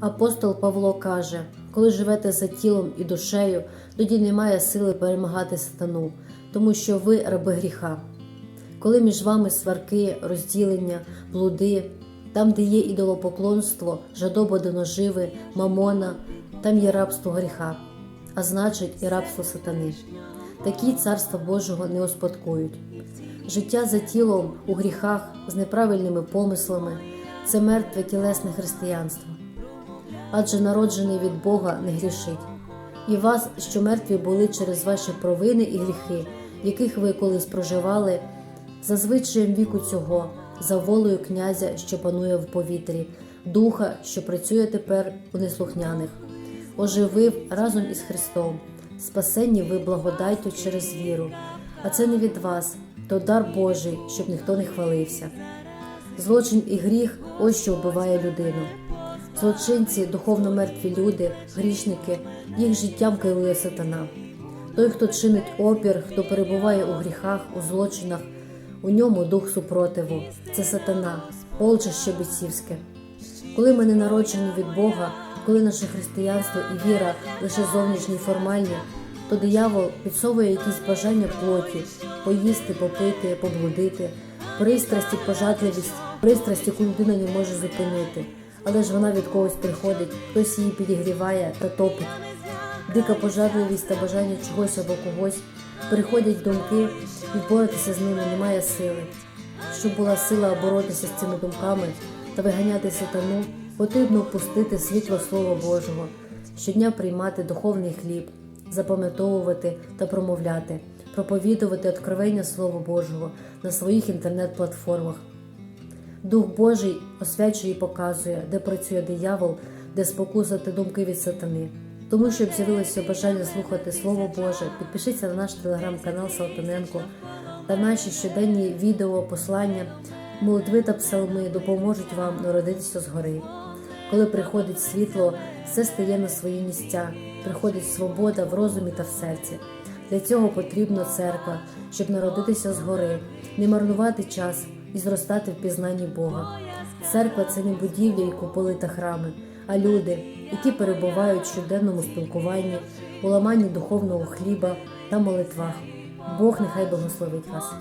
Апостол Павло каже: коли живете за тілом і душею, тоді немає сили перемагати сатану, тому що ви раби гріха. Коли між вами сварки, розділення, блуди, там, де є ідолопоклонство, жадоба до наживи, мамона, там є рабство гріха, а значить і рабство сатани. Такі царства Божого не успадкують. Життя за тілом у гріхах з неправильними помислами це мертве тілесне християнство. Адже народжений від Бога не грішить. І вас, що мертві були через ваші провини і гріхи, яких ви колись проживали, за звичаєм віку цього, за волею князя, що панує в повітрі, духа, що працює тепер у неслухняних, оживив разом із Христом, спасенні ви благодаттю через віру, а це не від вас, то дар Божий, щоб ніхто не хвалився. Злочин і гріх ось що вбиває людину. Злочинці, духовно мертві люди, грішники, їх життям керує сатана. Той, хто чинить опір, хто перебуває у гріхах, у злочинах, у ньому дух супротиву. Це сатана, полчище бісівське. Коли ми не народжені від Бога, коли наше християнство і віра лише зовнішні формальні, то диявол підсовує якісь бажання плоті, поїсти, попити, поблудити, пристрасті, пожадливість, пристрасті, яку людина не може зупинити, але ж вона від когось приходить, хтось її підігріває та топить. Дика пожадливість та бажання чогось або когось приходять думки, і боротися з ними немає сили. Щоб була сила боротися з цими думками та виганяти сатану, потрібно впустити світло Слова Божого, щодня приймати духовний хліб, запам'ятовувати та промовляти, проповідувати откровення Слова Божого на своїх інтернет-платформах. Дух Божий освячує і показує, де працює диявол, де спокуса та думки від сатани. Тому, щоб з'явилося бажання слухати Слово Боже, підпишіться на наш телеграм-канал Салтаненко та наші щоденні відео, послання, молитви та псалми допоможуть вам народитися згори. Коли приходить світло, все стає на свої місця, приходить свобода в розумі та в серці. Для цього потрібна церква, щоб народитися згори, не марнувати час і зростати в пізнанні Бога. Церква це не будівлі і куполи та храми, а люди, які перебувають в щоденному спілкуванні, у ламанні духовного хліба та молитвах. Бог нехай благословить вас.